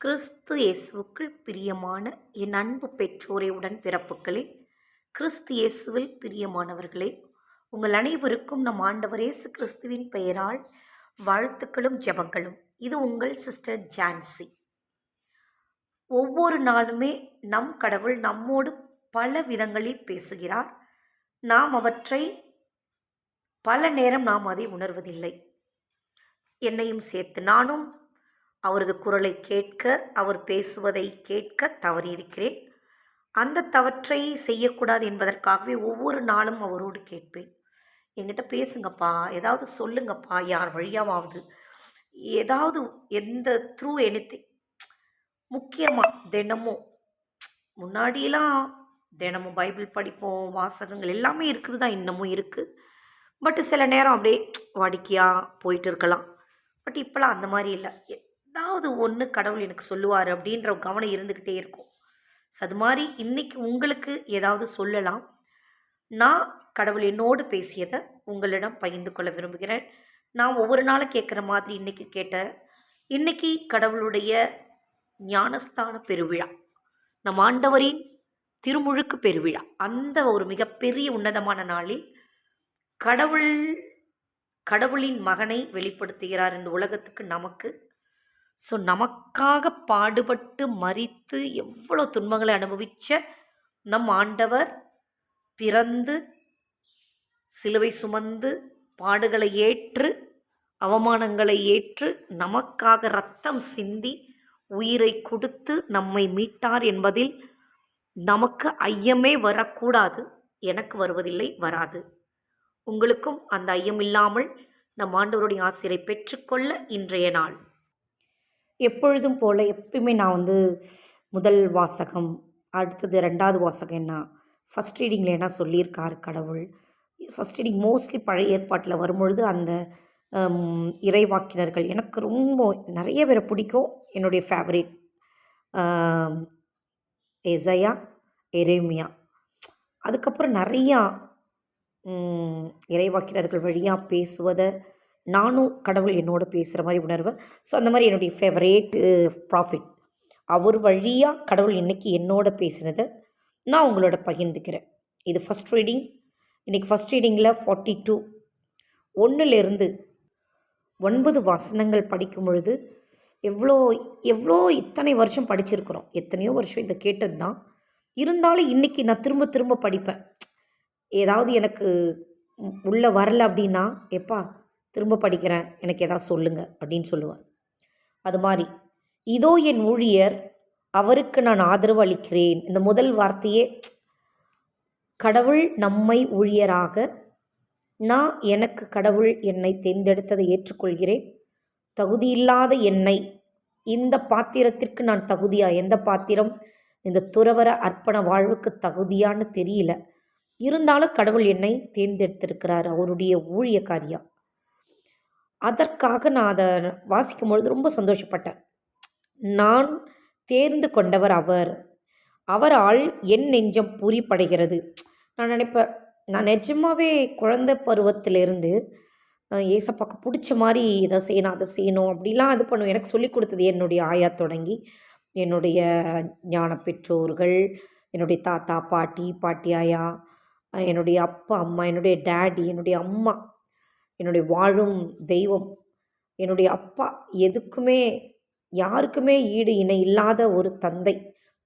கிறிஸ்து இயேசுவுக்குள் பிரியமான என் அன்பு பெற்றோரே உடன் பிறப்புகளே. கிறிஸ்து இயேசுவில் பிரியமானவர்களே உங்கள் அனைவருக்கும் நம் ஆண்டவர் இயேசு கிறிஸ்துவின் பெயரால் வாழ்த்துக்களும் ஜெபங்களும். இது உங்கள் சிஸ்டர் ஜான்சி. ஒவ்வொரு நாளுமே நம் கடவுள் நம்மோடு பல விதங்களில் பேசுகிறார். நாம் அவற்றை பல நேரம் நாம் அதை உணர்வதில்லை. என்னையும் சேர்த்து நானும் அவரது குரலை கேட்க அவர் பேசுவதை கேட்க தவறியிருக்கிறேன். அந்த தவற்றை செய்யக்கூடாது என்பதற்காகவே ஒவ்வொரு நாளும் அவரோடு கேட்பேன். என்கிட்ட பேசுங்கப்பா ஏதாவது சொல்லுங்கப்பா யார் வழியாவது. ஏதாவது எந்த த்ரூ எனித்தி முக்கியமாக தினமும் முன்னாடியெல்லாம் தினமும் பைபிள் படிப்போம் வாசகங்கள் எல்லாமே இருக்குது தான் இன்னமும் இருக்குது பட் சில நேரம் அப்படியே வாடிக்கையாக போயிட்டு இருக்கலாம். பட் இப்போலாம் அந்த மாதிரி இல்லை. ஏதாவது ஒன்று கடவுள் எனக்கு சொல்லுவார் அப்படின்ற கவனம் இருந்துக்கிட்டே இருக்கும். ஸோ அது மாதிரி இன்றைக்கி உங்களுக்கு ஏதாவது சொல்லலாம். நான் கடவுள் என்னோடு பேசியதை உங்களிடம் பகிர்ந்து கொள்ள விரும்புகிறேன். நான் ஒவ்வொரு நாளும் கேட்குற மாதிரி இன்றைக்கி கேட்ட இன்றைக்கி கடவுளுடைய ஞானஸ்தான பெருவிழா நம் ஆண்டவரின் திருமுழுக்கு பெருவிழா அந்த ஒரு மிகப்பெரிய உன்னதமான நாளில் கடவுள் கடவுளின் மகனை வெளிப்படுத்துகிறார் இந்த உலகத்துக்கு நமக்கு ஸோ நமக்காக பாடுபட்டு மறித்து எவ்வளோ துன்பங்களை அனுபவித்த நம் ஆண்டவர் பிறந்து சிலுவை சுமந்து பாடுகளை ஏற்று அவமானங்களை ஏற்று நமக்காக ரத்தம் சிந்தி உயிரை கொடுத்து நம்மை மீட்டார் என்பதில் நமக்கு ஐயமே வரக்கூடாது. எனக்கு வருவதில்லை வராது. உங்களுக்கும் அந்த ஐயம் இல்லாமல் நம் ஆண்டவருடைய ஆசிரியரை பெற்றுக்கொள்ள இன்றைய நாள். எப்பொழுதும் போல் எப்பயுமே நான் வந்து முதல் வாசகம் அடுத்தது ரெண்டாவது வாசகம் என்ன? ஃபஸ்ட் ரீடிங்கில் என்ன சொல்லியிருக்கார் கடவுள்? ஃபஸ்ட் ரீடிங் மோஸ்ட்லி பழைய ஏற்பாட்டில் வரும்பொழுது அந்த இறைவாக்கினர்கள். எனக்கு ரொம்ப நிறைய பேரை பிடிக்கும். என்னுடைய ஃபேவரேட் எசையா எரேமியா. அதுக்கப்புறம் நிறையா இறைவாக்கினர்கள் வழியாக பேசுவதை நானும் கடவுள் என்னோட பேசுகிற மாதிரி உணர்வேன் ஸோ அந்த மாதிரி என்னுடைய ஃபேவரேட் ப்ராஃபிட் uh, அவர் வழியாக கடவுள் இன்றைக்கி என்னோட பேசினதை நான் உங்களோட பகிர்ந்துக்கிறேன். இது ஃபஸ்ட் ரீடிங் இன்றைக்கி ஃபஸ்ட் ரீடிங்கில் ஃபார்ட்டி டூ ஒன்றுலேருந்து ஒன்பது வசனங்கள் படிக்கும் பொழுது எவ்வளோ எவ்வளோ இத்தனை வருஷம் படிச்சிருக்கிறோம். எத்தனையோ வருஷம் இதை கேட்டது தான் இருந்தாலும் இன்றைக்கி நான் திரும்ப திரும்ப படிப்பேன். ஏதாவது எனக்கு உள்ளே வரலை வரல அப்படின்னா எப்பா திரும்ப படிக்கிறேன் எனக்கு எதாவது சொல்லுங்க அப்படின்னு சொல்லுவேன் அது மாதிரி இதோ என் ஊழியர் அவருக்கு நான் ஆதரவு அளிக்கிறேன். இந்த முதல் வார்த்தையே கடவுள் நம்மை ஊழியராக நான் எனக்கு கடவுள் என்னை தேர்ந்தெடுத்ததை ஏற்றுக்கொள்கிறேன். தகுதியில்லாத என்னை இந்த பாத்திரத்திற்கு நான் தகுதியா? எந்த பாத்திரம்? இந்த துறவர அர்ப்பண வாழ்வுக்கு தகுதியான்னு தெரியல. இருந்தாலும் கடவுள் என்னை தேர்ந்தெடுத்திருக்கிறார் அவருடைய ஊழியக்காரியா? அதற்காக நான் அதை வாசிக்கும் பொழுது ரொம்ப சந்தோஷப்பட்டேன். நான் தேர்ந்து கொண்டவர் அவர். அவரால் என் நெஞ்சம் பூரிப்படைகிறது. நான் நினைப்பேன் நான் நிஜமாகவே குழந்தை பருவத்திலிருந்து அஹ், ஏசப்பாக்கு பிடிச்ச மாதிரி இதை செய்யணும் அதை செய்யணும் அப்படிலாம் இது பண்ணுவேன். எனக்கு சொல்லி கொடுத்தது என்னுடைய ஆயா தொடங்கி என்னுடைய ஞான பெற்றோர்கள் என்னுடைய தாத்தா பாட்டி பாட்டி ஆயா என்னுடைய அப்பா அம்மா என்னுடைய டேடி என்னுடைய அம்மா என்னுடைய வாழும் தெய்வம் என்னுடைய அப்பா எதுக்குமே யாருக்குமே ஈடு இணை இல்லாத ஒரு தந்தை.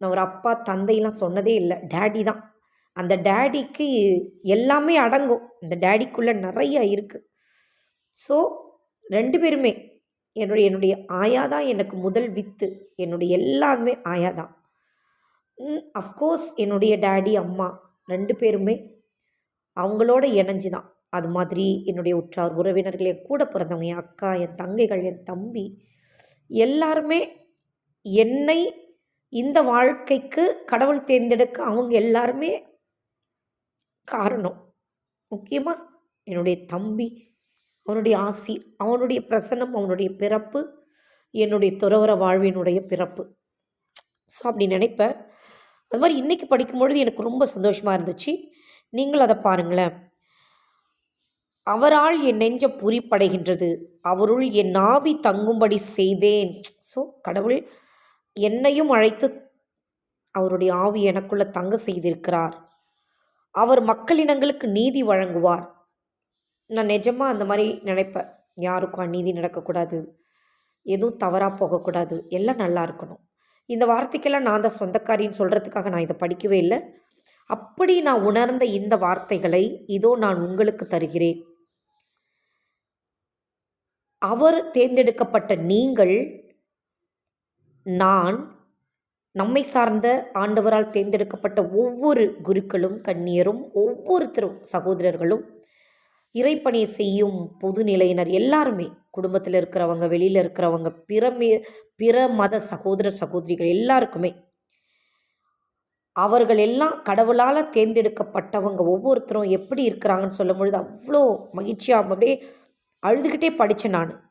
நான் ஒரு அப்பா தந்தையெல்லாம் சொன்னதே இல்லை. டேடி தான். அந்த டேடிக்கு எல்லாமே அடங்கும். அந்த டேடிக்குள்ளே நிறைய இருக்குது ஸோ ரெண்டு பேருமே என்னுடைய என்னுடைய ஆயா தான் எனக்கு முதல் வித்து. என்னுடைய எல்லாருமே ஆயா தான். அஃப்கோர்ஸ் என்னுடைய டேடி அம்மா ரெண்டு பேருமே அவங்களோட இணைஞ்சு தான் அது மாதிரி என்னுடைய உற்றார் உறவினர்கள் என் கூட பிறந்தவங்க என் அக்கா என் தங்கைகள் என் தம்பி எல்லாருமே என்னை இந்த வாழ்க்கைக்கு கடவுள் தேர்ந்தெடுக்க அவங்க எல்லாருமே காரணம். முக்கியமாக என்னுடைய தம்பி அவனுடைய ஆசி அவனுடைய பிரசன்னம் அவனுடைய பிறப்பு என்னுடைய துறவர வாழ்வினுடைய பிறப்பு. ஸோ அப்படி நினைப்பேன். அது மாதிரி இன்றைக்கி படிக்கும்பொழுது எனக்கு ரொம்ப சந்தோஷமாக இருந்துச்சு. நீங்களும் அதை பாருங்களேன். அவரால் என் நெஞ்ச பூரிப்படைகின்றது அவருள் என் ஆவி தங்கும்படி செய்தேன். ஸோ கடவுள் என்னையும் அழைத்து அவருடைய ஆவி எனக்குள்ள தங்க செய்திருக்கிறார். அவர் மக்களினங்களுக்கு நீதி வழங்குவார். நான் நிஜமாக அந்த மாதிரி நினைப்பேன் யாருக்கும் அநீதி நடக்கக்கூடாது. எதுவும் தவறாக போகக்கூடாது. எல்லாம் நல்லா இருக்கணும். இந்த வார்த்தைக்கெல்லாம் நான் தான் சொந்தக்காரின்னு சொல்கிறதுக்காக நான் இதை படிக்கவே இல்லை. அப்படி நான் உணர்ந்த இந்த வார்த்தைகளை இதோ நான் உங்களுக்கு தருகிறேன். அவர் தேர்ந்தெடுக்கப்பட்ட நீங்கள் நான் நம்மை சார்ந்த ஆண்டவரால் தேர்ந்தெடுக்கப்பட்ட ஒவ்வொரு குருக்களும் கண்ணியரும் ஒவ்வொருத்தரும் சகோதரர்களும் இறைப்பணி செய்யும் பொதுநிலையினர் எல்லாருமே குடும்பத்தில் இருக்கிறவங்க வெளியில் இருக்கிறவங்க பிற மே- பிற மத சகோதர சகோதரிகள் எல்லாருக்குமே அவர்கள் எல்லாம் கடவுளால் தேர்ந்தெடுக்கப்பட்டவங்க ஒவ்வொருத்தரும் எப்படி இருக்கிறாங்கன்னு சொல்லும் பொழுது அவ்வளோ மகிழ்ச்சியாக அப்படியே அழுதுகிட்டே படித்தேன் நான்.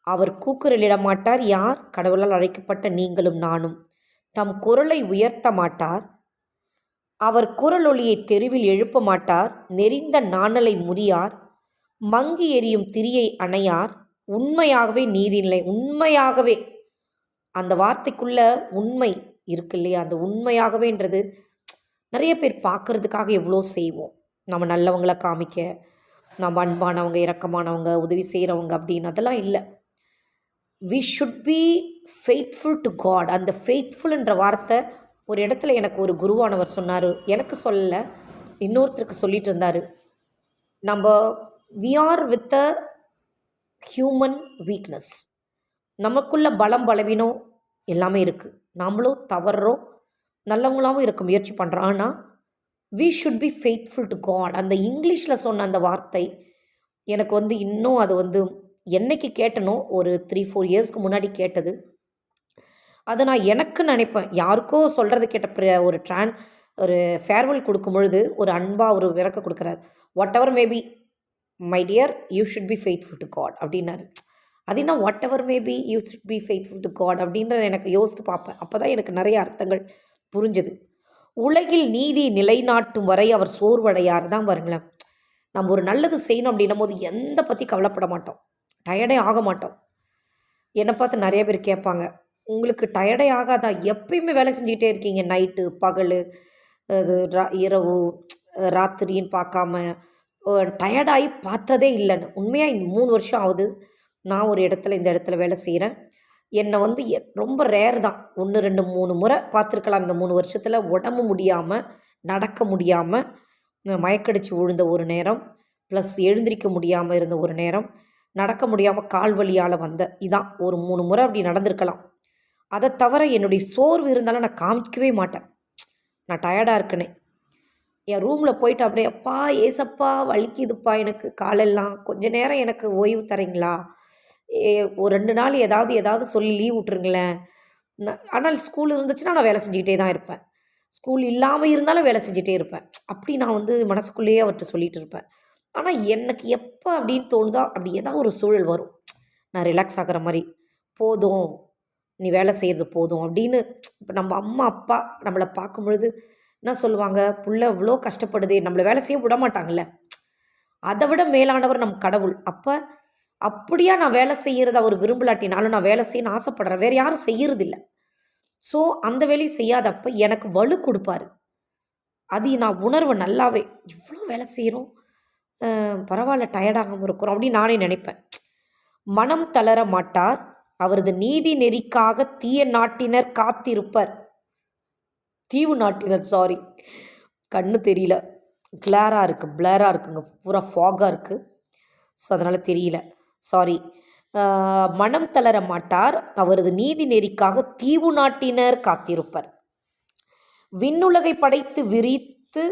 அவர் கூக்குரலிட மாட்டார் யார்? கடவுளால் அழைக்கப்பட்ட நீங்களும் நானும். தம் குரலை உயர்த்த மாட்டார். அவர் குரலொலியை தெருவில் எழுப்ப மாட்டார். நெறிந்த நாணலை முறியார். மங்கி எரியும் திரியை அணையார். உண்மையாகவே நீதிநிலை உண்மையாகவே. அந்த வார்த்தைக்குள்ள உண்மை இருக்கு இல்லையா? அந்த உண்மையாகவேன்றது நிறைய பேர் பார்க்கறதுக்காக எவ்வளோ செய்வோம். நம்ம நல்லவங்களை காமிக்க நம்ம அன்பானவங்க இரக்கமானவங்க உதவி செய்கிறவங்க அப்படின்னு அதெல்லாம் இல்லை. We should be faithful to God அந்த ஃபெய்த்ஃபுல்ன்ற வார்த்தை ஒரு இடத்துல எனக்கு ஒரு குருவானவர் சொன்னார். எனக்கு சொல்லலை இன்னொருத்தருக்கு சொல்லிட்டு இருந்தார். நம்ம we are with a human weakness நமக்குள்ள பலம் பலவீனம் எல்லாமே இருக்குது நாமளும் தவறுறோம் நல்லவங்களாகவும் இருக்க முயற்சி பண்ணுறோம் ஆனால் we should be faithful to God அந்த இங்கிலீஷில் சொன்ன அந்த வார்த்தை எனக்கு வந்து இன்னும் அது வந்து என்னைக்கு கேட்டனோ ஒரு த்ரீ ஃபோர் இயர்ஸ்க்கு முன்னாடி கேட்டது. அதை நான் எனக்கு நினைப்பேன். யாருக்கோ சொல்கிறது கேட்ட ஒரு ட்ரான் ஒரு ஃபேர்வெல் கொடுக்கும் பொழுது ஒரு அன்பாக ஒரு விளக்க கொடுக்குறாரு. Whatever maybe my dear you should be faithful to God அப்படின்னாரு. அது என்ன whatever maybe you should be faithful to God அப்படின்ற எனக்கு யோசித்து பார்ப்பேன். அப்போ தான் எனக்கு நிறைய அர்த்தங்கள் புரிஞ்சுது. உலகில் நீதி நிலைநாட்டும் வரை அவர் சோர்வடையார் தான் பாருங்களேன். நம்ம ஒரு நல்லது செய்யணும் அப்படின்னும் போது எந்த பற்றி கவலைப்பட மாட்டோம். டயர்டே ஆக மாட்டோம். என்னை பார்த்து நிறைய பேர் கேட்பாங்க. உங்களுக்கு டயர்டே ஆகாதா? எப்பயுமே வேலை செஞ்சுக்கிட்டே இருக்கீங்க. நைட்டு பகல் அது ரா- இரவு ராத்திரின்னு பார்க்காம டயர்டாகி பார்த்ததே இல்லைன்னு. உண்மையாக இந்த மூணு வருஷம் ஆகுது. நான் ஒரு இடத்துல இந்த இடத்துல வேலை செய்கிறேன் என்னை வந்து எ- ரொம்ப ரேர் தான். ஒன்று ரெண்டு மூணு முறை பார்த்துருக்கலாம். இந்த மூணு வருஷத்தில் உடம்பு முடியாமல் நடக்க முடியாமல் மயக்கடிச்சு விழுந்த ஒரு நேரம் ப்ளஸ் எழுந்திரிக்க முடியாமல் இருந்த ஒரு நேரம் நடக்க முடியாமல் கால் வலியால் வந்த இதான். ஒரு மூணு முறை அப்படி நடந்திருக்கலாம். அதை தவிர என்னுடைய சோர்வு இருந்தாலும் நான் காமிக்கவே மாட்டேன். நான் டயர்டாக இருக்கனே. என் ரூமில் போயிட்டு அப்படியே அப்பா ஏசப்பா வலிக்குதுப்பா எனக்கு. காலெல்லாம் கொஞ்ச நேரம் எனக்கு ஓய்வு தரீங்களா? ஒரு ரெண்டு நாள் ஏதாவது ஏதாவது சொல்லி லீவ் விட்ருங்களேன் நான் ஆனால் ஸ்கூல் இருந்துச்சுன்னா நான் வேலை செஞ்சுக்கிட்டே தான் இருப்பேன். ஸ்கூல் இல்லாமல் இருந்தாலும் வேலை செஞ்சுட்டே இருப்பேன். அப்படி நான் வந்து மனசுக்குள்ளேயே அவர்கிட்ட சொல்லிட்டு இருப்பேன். ஆனால் எனக்கு எப்போ அப்படின்னு தோணுதோ அப்படி ஏதாவது ஒரு சூழல் வரும். நான் ரிலாக்ஸ் ஆகிற மாதிரி போதும் நீ வேலை செய்கிறது போதும் அப்படின்னு இப்போ நம்ம அம்மா அப்பா நம்மளை பார்க்கும் பொழுது என்ன சொல்லுவாங்க புள்ள இவ்வளோ கஷ்டப்படுதே நம்மளை வேலை செய்ய விட மாட்டாங்கல்ல. அதை விட மேலானவர் நம் கடவுள். அப்போ அப்படியா நான் வேலை செய்கிறத அவர் விரும்பலாட்டினாலும் நான் வேலை செய்யணும்னு ஆசைப்படுறேன். வேறு யாரும் செய்யறதில்ல. ஸோ அந்த வேலையை செய்யாதப்ப எனக்கு வலு கொடுப்பாரு. அது நான் உணர்வு நல்லாவே இவ்வளோ வேலை செய்கிறோம் பரவாயில்ல டயர்டாகாமல் இருக்கிறோம் அப்படின்னு நானே நினைப்பேன். மனம் தளர மாட்டார். அவரது நீதி நெறிக்காக தீய நாட்டினர் காத்திருப்பர். தீவு நாட்டினர் சாரி கண்ணு தெரியல. கிளாராக இருக்குது பிளராக இருக்குங்க. பூரா ஃபாகாக இருக்குது ஸோ அதனால் தெரியல. சாரி மனம் தளர மாட்டார். அவரது நீதி நெறிக்காக தீவு நாட்டினர் காத்திருப்பர். விண்ணுலகை படைத்து விரித்து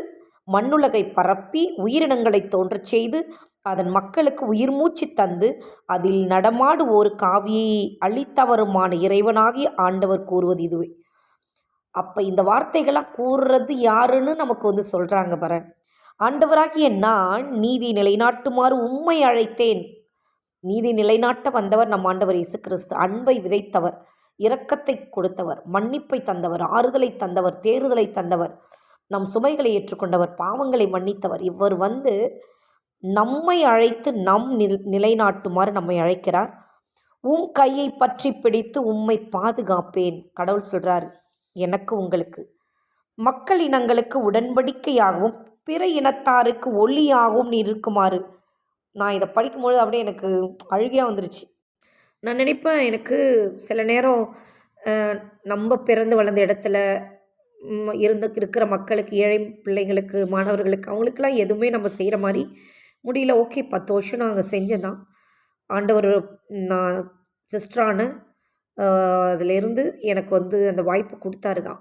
மண்ணுலகை பரப்பி உயிரினங்களை தோன்றச் செய்து அதன் மக்களுக்கு உயிர் மூச்சு தந்து அதில் நடமாடுவோர் காவியை அளித்தவருமான இறைவனாகி ஆண்டவர் கூறுவது இதுவே. அப்போ இந்த வார்த்தைகள்லாம் கூறுறது யாருன்னு நமக்கு வந்து சொல்கிறாங்க பாரு. ஆண்டவராகிய நான் நீதி நிலைநாட்டுமாறு உண்மை அழைத்தேன். நீதி நிலைநாட்ட வந்தவர் நம் ஆண்டவர் இயேசு கிறிஸ்து அன்பை விதைத்தவர் இரக்கத்தை கொடுத்தவர் மன்னிப்பை தந்தவர் ஆறுதலை தந்தவர் தேறுதலை தந்தவர் நம் சுமைகளை ஏற்றுக்கொண்டவர் பாவங்களை மன்னித்தவர். இவர் வந்து நம்மை அழைத்து நம் நில் நிலைநாட்டுமாறு நம்மை அழைக்கிறார். உம் கையை பற்றி பிடித்து உம்மை பாதுகாப்பேன் கடவுள் சொல்கிறாரு எனக்கு உங்களுக்கு மக்கள் இனங்களுக்கு உடன்படிக்கையாகவும் பிற இனத்தாருக்கு ஒளியாகவும் நீ இருக்குமாறு நான் இதை படிக்கும்பொழுது அப்படியே எனக்கு அழுகையாக வந்துருச்சு. நான் நினைப்பேன் எனக்கு சில நேரம் நம்ம பிறந்து வளர்ந்த இடத்துல இருந்து இருக்கிற மக்களுக்கு ஏழை பிள்ளைங்களுக்கு மாணவர்களுக்கு அவங்களுக்கெல்லாம் எதுவுமே நம்ம செய்கிற மாதிரி முடியல. ஓகே பத்து வருஷம் நாங்கள் செஞ்சதான் ஆண்டவர் நான் சிஸ்டரான அதிலேருந்து எனக்கு வந்து அந்த வாய்ப்பு கொடுத்தாரு தான்.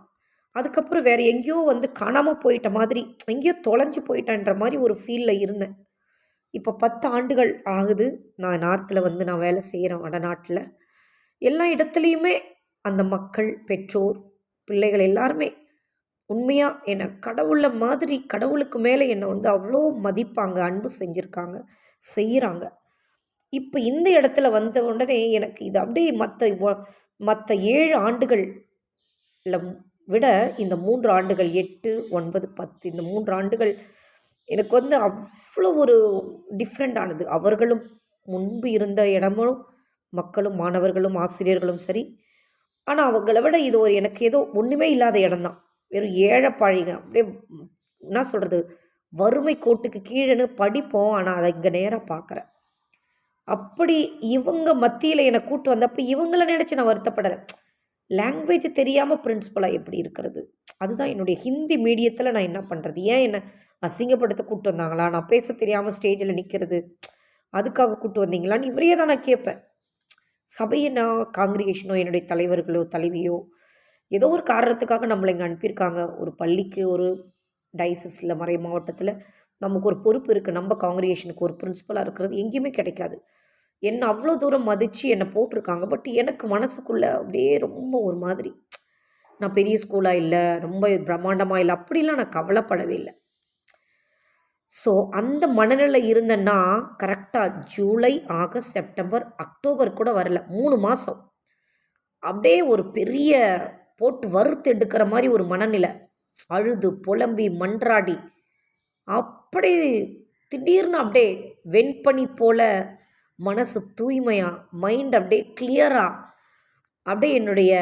அதுக்கப்புறம் வேறு எங்கேயோ வந்து காணாமல் போயிட்ட மாதிரி எங்கேயோ தொலைஞ்சு போயிட்டேன்ற மாதிரி ஒரு ஃபீலில் இருந்தேன். இப்போ பத்து ஆண்டுகள் ஆகுது. நான் நார்த்தில் வந்து நான் வேலை செய்கிறேன் வடநாட்டில் எல்லா இடத்துலையுமே அந்த மக்கள் பெற்றோர் பிள்ளைகள் எல்லாருமே உண்மையாக என்னை கடவுளை மாதிரி கடவுளுக்கு மேலே என்னை வந்து அவ்வளோ மதிப்பாங்க அன்பு செஞ்சுருக்காங்க செய்கிறாங்க இப்போ இந்த இடத்துல வந்த உடனே எனக்கு இது அப்படியே மற்ற மற்ற ஏழு ஆண்டுகள் விட இந்த மூன்று ஆண்டுகள் எட்டு ஒன்பது பத்து இந்த மூன்று ஆண்டுகள் எனக்கு வந்து அவ்வளோ ஒரு டிஃப்ரெண்ட்டானது அவர்களும் முன்பு இருந்த இடமும் மக்களும் மாணவர்களும் ஆசிரியர்களும் சரி. ஆனால் அவங்கள விட இது ஒரு எனக்கு ஏதோ ஒன்றுமே இல்லாத இடம்தான். வெறும் ஏழைப்பாழிங்க அப்படியே என்ன சொல்கிறது வறுமை கோட்டுக்கு கீழேன்னு படிப்போம். ஆனால் அதை இங்கே நேராக பார்க்குறேன் அப்படி இவங்க மத்தியில் என்னை கூட்டு வந்தப்போ இவங்கள நினச்சி நான் வருத்தப்படலை. லாங்குவேஜ் தெரியாமல் பிரின்சிபலாக எப்படி இருக்கிறது? அதுதான் என்னுடைய ஹிந்தி மீடியத்தில் நான் என்ன பண்ணுறது ஏன் என்னை அசிங்கப்படுத்த கூப்பிட்டு வந்தாங்களா? நான் பேச தெரியாமல் ஸ்டேஜில் நிற்கிறது அதுக்காக கூப்பிட்டு வந்தீங்களான்னு இவரையே தான் நான் கேட்பேன். சபையை நான் காங்கிரிகேஷனோ என்னுடைய தலைவர்களோ தலைவியோ? ஏதோ ஒரு காரணத்துக்காக நம்மளை இங்கே அனுப்பியிருக்காங்க. ஒரு பள்ளிக்கு ஒரு டைசஸில் மறை மாவட்டத்தில் நமக்கு ஒரு பொறுப்பு இருக்குது நம்ம காங்கிரிகேஷனுக்கு ஒரு பிரின்ஸிபலாக இருக்கிறது எங்கேயுமே கிடைக்காது. என்னை அவ்வளோ தூரம் மதித்து என்னை போட்டிருக்காங்க. பட் எனக்கு மனசுக்குள்ளே அப்படியே ரொம்ப ஒரு மாதிரி நான் பெரிய ஸ்கூலாக இல்லை ரொம்ப பிரம்மாண்டமாக இல்லை அப்படிலாம் நான் கவலைப்படவே இல்லை. ஸோ அந்த மனநிலை இருந்தேன்னா கரெக்டாக ஜூலை ஆகஸ்ட் செப்டம்பர் அக்டோபர் கூட வரல மூணு மாதம் அப்படியே ஒரு பெரிய போட்டு வறுத்து எடுக்கிற மாதிரி ஒரு மனநிலை. அழுது புலம்பி மன்றாடி. அப்படி திடீர்னு அப்படியே வெண்பனி போல மனசு தூய்மையாக மைண்ட் அப்படியே கிளியராக அப்படியே என்னுடைய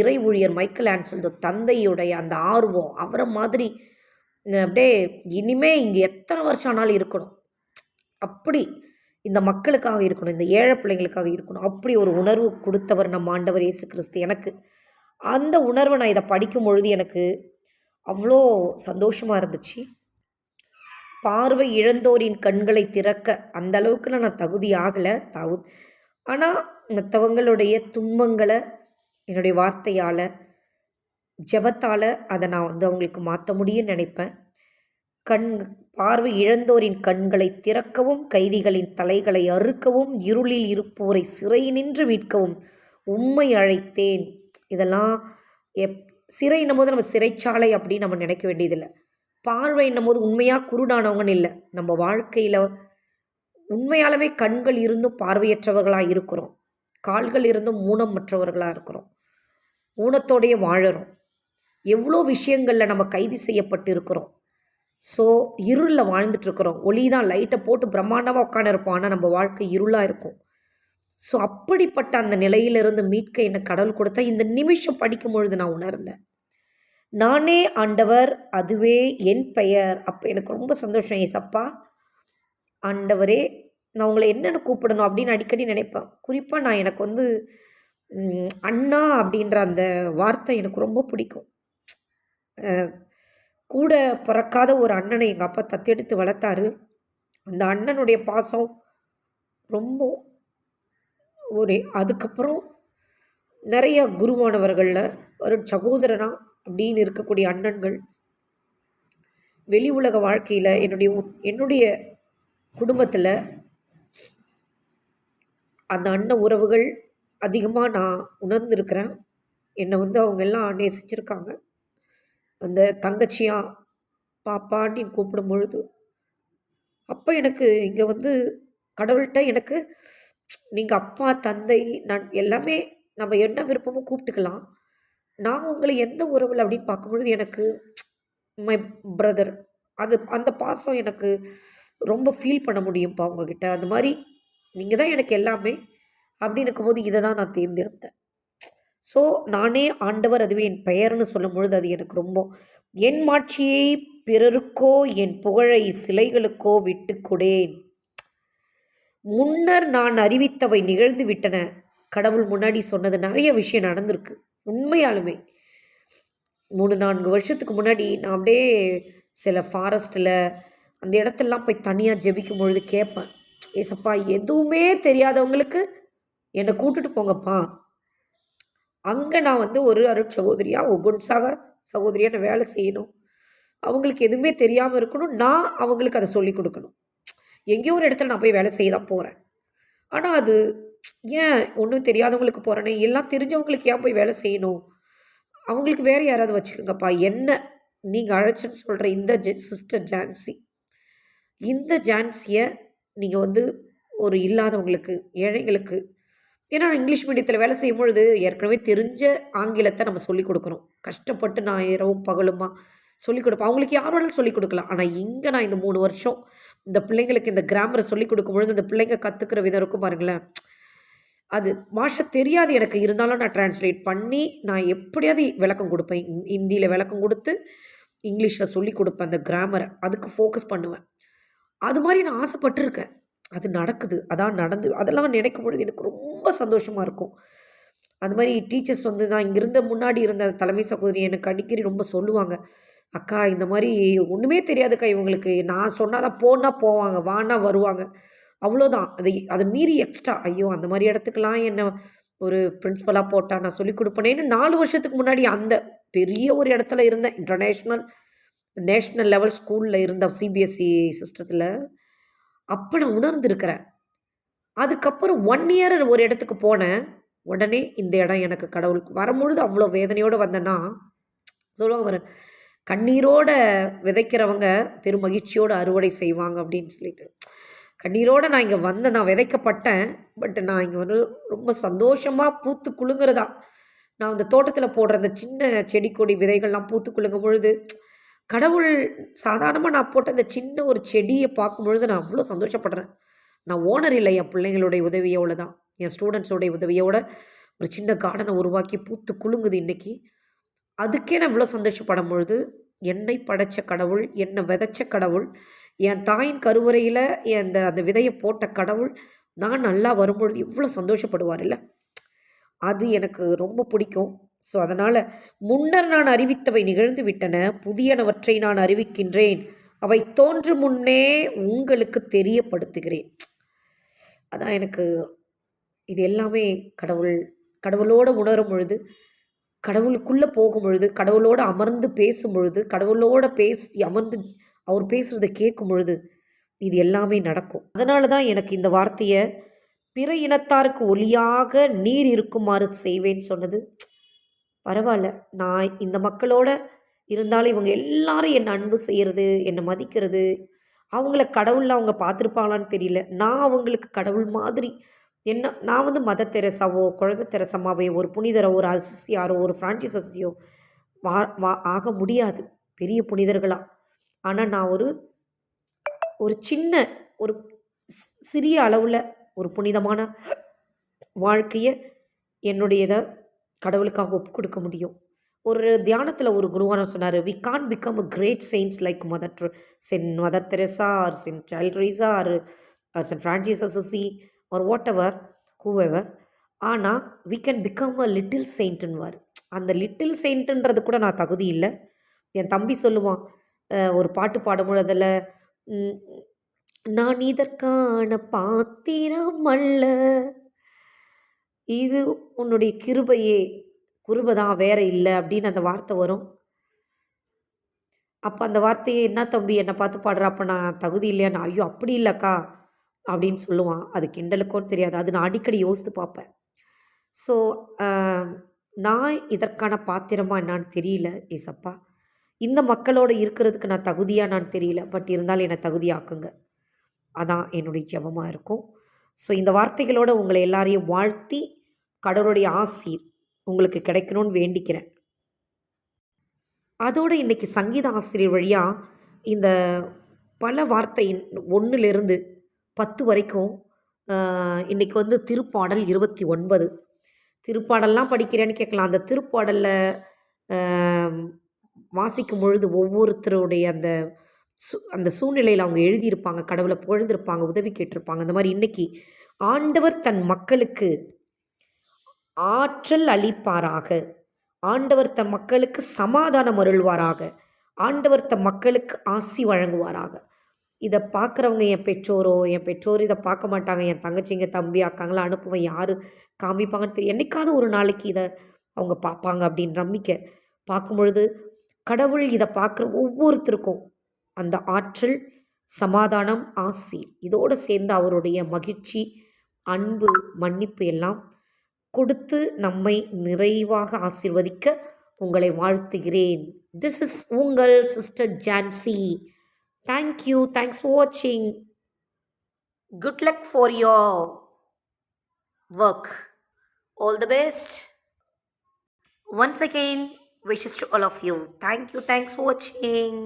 இறை ஊழியர் மைக்கேல் ஆன்சல்டோ தந்தையுடைய அந்த ஆர்வம் அவரை மாதிரி அப்படியே இனிமே இங்கே எத்தனை வருஷம் ஆனாலும் இருக்கணும். அப்படி இந்த மக்களுக்காக இருக்கணும் இந்த ஏழை பிள்ளைங்களுக்காக இருக்கணும். அப்படி ஒரு உணர்வு கொடுத்தவர் நம்ம ஆண்டவர் இயேசு கிறிஸ்து எனக்கு. அந்த உணர்வை நான் இதை படிக்கும் பொழுது எனக்கு அவ்வளோ சந்தோஷமாக இருந்துச்சு. பார்வை இழந்தோரின் கண்களை திறக்க அந்த அளவுக்குலாம் நான் தகுதி ஆகலை தகு ஆனால் மற்றவங்களுடைய துன்பங்களை என்னுடைய வார்த்தையால் ஜெபத்தால் அதை நான் வந்து அவங்களுக்கு மாற்ற முடியும்னு நினைப்பேன். கண் பார்வை இழந்தோரின் கண்களை திறக்கவும் கைதிகளின் தலைகளை அறுக்கவும் இருளில் இருப்போரை சிறை நின்று மீட்கவும் உம்மை அழைத்தேன். இதெல்லாம் எப் சிறைன்னும் போது நம்ம சிறைச்சாலை அப்படின்னு நம்ம நினைக்க வேண்டியதில்லை. பார்வைன்னும் போது உண்மையாக குருடானவங்கன்னு இல்லை. நம்ம வாழ்க்கையில் உண்மையாலவே கண்கள் இருந்தும் பார்வையற்றவர்களாக இருக்கிறோம். கால்கள் இருந்தும் ஊனமற்றவர்களாக இருக்கிறோம். ஊனத்தோடையே வாழறோம். எவ்வளோ விஷயங்களில் நம்ம கைது செய்யப்பட்டு இருக்கிறோம் ஸோ இருளில் வாழ்ந்துட்டுருக்குறோம். ஒளி தான் லைட்டை போட்டு பிரம்மாண்டமாக உட்காந்துருப்போம் ஆனால் நம்ம வாழ்க்கை இருளாக இருக்கும். ஸோ அப்படிப்பட்ட அந்த நிலையிலிருந்து மீட்க என்னை கடவுள் கொடுத்தா இந்த நிமிஷம் படிக்கும் பொழுது நான் உணர்ந்தேன். நானே ஆண்டவர் அதுவே என் பெயர். அப்போ எனக்கு ரொம்ப சந்தோஷம் ஏசப்பா. ஆண்டவரே நான் உங்களை என்னென்னு கூப்பிடணும் அப்படின்னு அடிக்கடி நினைப்பேன். குறிப்பாக நான் எனக்கு வந்து அண்ணா அப்படின்ற அந்த வார்த்தை எனக்கு ரொம்ப பிடிக்கும். கூட பிறக்காத ஒரு அண்ணனை எங்கள் அப்பா தத்தெடுத்து வளர்த்தாரு. அந்த அண்ணனுடைய பாசம் ரொம்ப ஒரு அதுக்கப்புறம் நிறைய குருவானவர்களில் ஒரு சகோதரனா அப்படின்னு இருக்கக்கூடிய அண்ணன்கள். வெளி உலக வாழ்க்கையில் என்னுடைய உ- என்னுடைய குடும்பத்தில் அந்த அண்ணன் உறவுகள் அதிகமாக நான் உணர்ந்திருக்கிறேன். என்னை வந்து அவங்க எல்லாம் நேசிச்சிருக்காங்க. அந்த தங்கச்சியாக பாப்பான்னு கூப்பிடும் பொழுது அப்போ எனக்கு இங்கே வந்து கடவுள்கிட்ட எனக்கு நீங்கள் அப்பா தந்தை நான் எல்லாமே நம்ம என்ன விருப்பமோ கூப்பிட்டுக்கலாம். நான் உங்களை எந்த உறவில் அப்படின்னு பார்க்கும்பொழுது எனக்கு மை பிரதர் அது அந்த பாசம் எனக்கு ரொம்ப ஃபீல் பண்ண முடியும்ப்பா உங்ககிட்ட. அந்த மாதிரி நீங்கள் தான் எனக்கு எல்லாமே அப்படின்னு இருக்கும்போது இதை தான் நான் தேர்ந்தெடுத்தேன். ஸோ நானே ஆண்டவர் அதுவே என் பெயர்னு சொல்லும் பொழுது அது எனக்கு ரொம்ப என் மாட்சியை பிறருக்கோ என் புகழை சிலைகளுக்கோ விட்டு கொடேன் முன்னர் நான் அறிவித்தவை நிகழ்ந்து விட்டன. கடவுள் முன்னாடி சொன்னது நிறைய விஷயம் நடந்திருக்கு உண்மையாலுமே. மூணு நான்கு வருஷத்துக்கு முன்னாடி நான் அப்படியே சில ஃபாரஸ்ட்டில் அந்த இடத்தெல்லாம் போய் தனியாக ஜெபிக்கும் பொழுது கேட்பேன் ஏசப்பா எதுவுமே தெரியாதவங்களுக்கு என்னை கூட்டுட்டு போங்கப்பா. அங்கே நான் வந்து ஒரு அருட் சகோதரியாக ஒவ்வொன்றாக சகோதரியாக நான் வேலை செய்யணும். அவங்களுக்கு எதுவுமே தெரியாமல் இருக்கணும். நான் அவங்களுக்கு அதை சொல்லி கொடுக்கணும். எங்கேயோ ஒரு இடத்துல நான் போய் வேலை செய்ய தான் போகிறேன் ஆனால் அது ஏன் ஒன்றும் தெரியாதவங்களுக்கு போகிறேனே எல்லாம் தெரிஞ்சவங்களுக்கு ஏன் போய் வேலை செய்யணும்? அவங்களுக்கு வேறு யாராவது வச்சுக்கோங்கப்பா. என்ன நீங்கள் அழைச்சின்னு சொல்கிற இந்த ஜெ சிஸ்டர் ஜான்சி. இந்த ஜான்சியை நீங்கள் வந்து ஒரு இல்லாதவங்களுக்கு ஏழைங்களுக்கு ஏன்னா நான் இங்கிலீஷ் மீடியத்தில் வேலை செய்யும் பொழுது ஏற்கனவே தெரிஞ்ச ஆங்கிலத்தை நம்ம சொல்லிக் கொடுக்கணும். கஷ்டப்பட்டு நான் இரவும் பகலுமா சொல்லிக் கொடுப்பேன் அவங்களுக்கு யார் வேணாலும் சொல்லிக் கொடுக்கலாம். ஆனால் இங்கே நான் இந்த மூணு வருஷம் இந்த பிள்ளைங்களுக்கு இந்த கிராமரை சொல்லிக் கொடுக்கும்பொழுது இந்த பிள்ளைங்க கற்றுக்கிற விதம் இருக்கும் பாருங்களேன். அது பாஷை தெரியாது எனக்கு. இருந்தாலும் நான் டிரான்ஸ்லேட் பண்ணி நான் எப்படியாவது விளக்கம் கொடுப்பேன். ஹிந்தியில் விளக்கம் கொடுத்து இங்கிலீஷில் சொல்லி கொடுப்பேன் அந்த கிராமரை அதுக்கு ஃபோக்கஸ் பண்ணுவேன். அது மாதிரி நான் ஆசைப்பட்டிருக்கேன். அது நடக்குது. அதான் நடந்து அதெல்லாம் நினைக்கும் பொழுது எனக்கு ரொம்ப சந்தோஷமாக இருக்கும். அது மாதிரி டீச்சர்ஸ் வந்து நான் இங்கே இருந்த முன்னாடி இருந்த தலைமை சகோதரி எனக்கு அடிக்கடி ரொம்ப சொல்லுவாங்க. அக்கா இந்த மாதிரி ஒன்றுமே தெரியாதுக்கா இவங்களுக்கு. நான் சொன்னால் தான் போனால் போவாங்க வானா வருவாங்க. அவ்வளோதான் அதை அதை மீறி எக்ஸ்ட்ரா ஐயோ அந்த மாதிரி இடத்துக்குலாம் என்ன ஒரு பிரின்ஸிபலாக போட்டால் நான் சொல்லிக் கொடுப்பேனேன்னு நாலு வருஷத்துக்கு முன்னாடி அந்த பெரிய ஒரு இடத்துல இருந்தேன். இன்டர்நேஷ்னல் நேஷ்னல் லெவல் ஸ்கூலில் இருந்த சிபிஎஸ்சி சிஸ்டத்தில் அப்போ நான் உணர்ந்திருக்கிறேன். அதுக்கப்புறம் ஒன் இயர் ஒரு இடத்துக்கு போனேன். உடனே இந்த இடம் எனக்கு கடவுளுக்கு வரும்பொழுது அவ்வளோ வேதனையோடு வந்தேன்னா சொல்லுவாங்க பாரு கண்ணீரோட விதைக்கிறவங்க பெரும் மகிழ்ச்சியோடு அறுவடை செய்வாங்க அப்படின்னு சொல்லிட்டு. கண்ணீரோடு நான் இங்கே வந்தேன். நான் விதைக்கப்பட்டேன். பட் நான் இங்கே வந்து ரொம்ப சந்தோஷமாக பூத்து குலுங்குறதா. நான் அந்த தோட்டத்தில் போடுற அந்த சின்ன செடி கொடி விதைகள்லாம் பூத்து குலுங்கும் பொழுது கடவுள் சாதாரணமாக நான் போட்ட அந்த சின்ன ஒரு செடியை பார்க்கும் பொழுது நான் அவ்வளோ சந்தோஷப்படுறேன். நான் ஓனர் இல்லை என் பிள்ளைங்களுடைய உதவியோடு தான். என் ஸ்டூடெண்ட்ஸோடைய உதவியோட ஒரு சின்ன கார்டனை உருவாக்கி பூத்து குலுங்குது இன்றைக்கி அதுக்கே நான் இவ்வளோ சந்தோஷப்படும் பொழுது என்னை படைத்த கடவுள் என்னை விதைச்ச கடவுள் என் தாயின் கருவறையில் அந்த அந்த விதையை போட்ட கடவுள் நான் நல்லா வரும்பொழுது இவ்வளோ சந்தோஷப்படுவார் இல்லை? அது எனக்கு ரொம்ப பிடிக்கும். ஸோ அதனால் முன்னர் நான் அறிவித்தவை நிகழ்ந்து விட்டன புதியனவற்றை நான் அறிவிக்கின்றேன். அவை தோன்று முன்னே உங்களுக்கு தெரியப்படுத்துகிறேன். அதான் எனக்கு இது எல்லாமே கடவுள் கடவுளோடு உணரும் பொழுது கடவுளுக்குள்ளே போகும் பொழுது கடவுளோடு அமர்ந்து பேசும் பொழுது கடவுளோட பேசி அமர்ந்து அவர் பேசுகிறத கேட்கும் பொழுது இது எல்லாமே நடக்கும். அதனால தான் எனக்கு இந்த வார்த்தையை பிற இனத்தாருக்கு ஒளியாக நீர் இருக்குமாறு செய்வேன்னு சொன்னது. பரவாயில்ல நான் இந்த மக்களோட இருந்தாலும் இவங்க எல்லாரும் என்னை அன்பு செய்கிறது என்னை மதிக்கிறது. அவங்கள கடவுளில் அவங்க பார்த்துருப்பாங்களான்னு தெரியல. நான் அவங்களுக்கு கடவுள் மாதிரி என்ன நான் வந்து மத தெரசாவோ குழந்தை தெரசமாவே ஒரு புனிதரோ ஒரு அசிசியாரோ ஒரு ஃப்ரான்சிஸ் அசியோ வா வா ஆக முடியாது. பெரிய புனிதர்களாக ஆனால் நான் ஒரு ஒரு சின்ன ஒரு சிறிய அளவில் ஒரு புனிதமான வாழ்க்கையை என்னுடையதை கடவுளுக்காக ஒப்பு கொடுக்க முடியும். ஒரு தியானத்தில் ஒரு குருவான சொன்னார் we can become a great saints like mother Saint Mother Teresa or Saint child Theresa or Saint Francis Assisi or whatever whoever ஆனால் we can become a little செயின்ட்டுன்னுவார் அந்த லிட்டில் செயின்ட்டுன்றது கூட நான் தகுதி இல்லை. என் தம்பி சொல்லுவான் ஒரு பாட்டு பாடும் அதில் நான் இதற்கான பாத்திரம் அல்ல. இது உன்னுடைய கிருபையே. குருபை தான் வேற இல்லை அப்படின்னு அந்த வார்த்தை வரும். அப்போ அந்த வார்த்தையை என்ன தம்பி என்னை பார்த்து பாடுற? அப்போ நான் தகுதி இல்லையா? நான் ஐயோ அப்படி இல்லைக்கா அப்படின்னு சொல்லுவான். அது கிண்டலுக்கும் தெரியாது. அது நான் அடிக்கடி யோசித்து பார்ப்பேன். ஸோ நான் இதற்கான பாத்திரமா என்னான்னு தெரியல ஏசப்பா. இந்த மக்களோடு இருக்கிறதுக்கு நான் தகுதியாக நான் தெரியல. பட் இருந்தாலும் என்னை தகுதியாக்குங்க. அதான் என்னுடைய ஜபமாக இருக்கும். ஸோ இந்த வார்த்தைகளோடு உங்களை எல்லாரையும் வாழ்த்தி கடவுளுடைய ஆசி உங்களுக்கு கிடைக்கணும்னு வேண்டிக்கிறேன். அதோடு இன்றைக்கி சங்கீத ஆசிரியர் வழியாக இந்த பல வார்த்தை ஒன்றுலேருந்து பத்து வரைக்கும் இன்றைக்கி வந்து திருப்பாடல் இருபத்தி ஒன்பது. திருப்பாடல்லாம் படிக்கிறேன்னு கேட்கலாம். அந்த திருப்பாடலில் வாசிக்கும் பொழுது ஒவ்வொருத்தருடைய அந்த அந்த சூழ்நிலையில் அவங்க எழுதியிருப்பாங்க கடவுளை புகழ்ந்திருப்பாங்க உதவி கேட்டிருப்பாங்க அந்த மாதிரி இன்னைக்கு ஆண்டவர் தன் மக்களுக்கு ஆற்றல் அளிப்பாராக. ஆண்டவர் தன் மக்களுக்கு சமாதானம் அருள்வாராக. ஆண்டவர் தன் மக்களுக்கு ஆசி வழங்குவாராக. இதை பார்க்குறவங்க என் பெற்றோரோ என் பெற்றோர் இதை பார்க்க மாட்டாங்க என் தங்கச்சிங்க தம்பி அக்காங்களா அனுப்புவேன் யார் காமிப்பாங்கன்னு தெரியும் என்றைக்காவது ஒரு நாளைக்கு இதை அவங்க பார்ப்பாங்க அப்படின்னு நம்பிக்கை. பார்க்கும் பொழுது கடவுள் இதை பார்க்குற ஒவ்வொருத்தருக்கும் அந்த ஆற்றல் சமாதானம் ஆசி இதோடு சேர்ந்து அவருடைய மகிழ்ச்சி அன்பு மன்னிப்பு எல்லாம் கொடுத்து நம்மை நிறைவாக ஆசிர்வதிக்க உங்களை வாழ்த்துகிறேன். திஸ் இஸ் உங்கள் sister Jhansi thank you thanks for வாட்சிங் good luck for your work all the best once again wishes to all of you thank you thanks for வாட்சிங்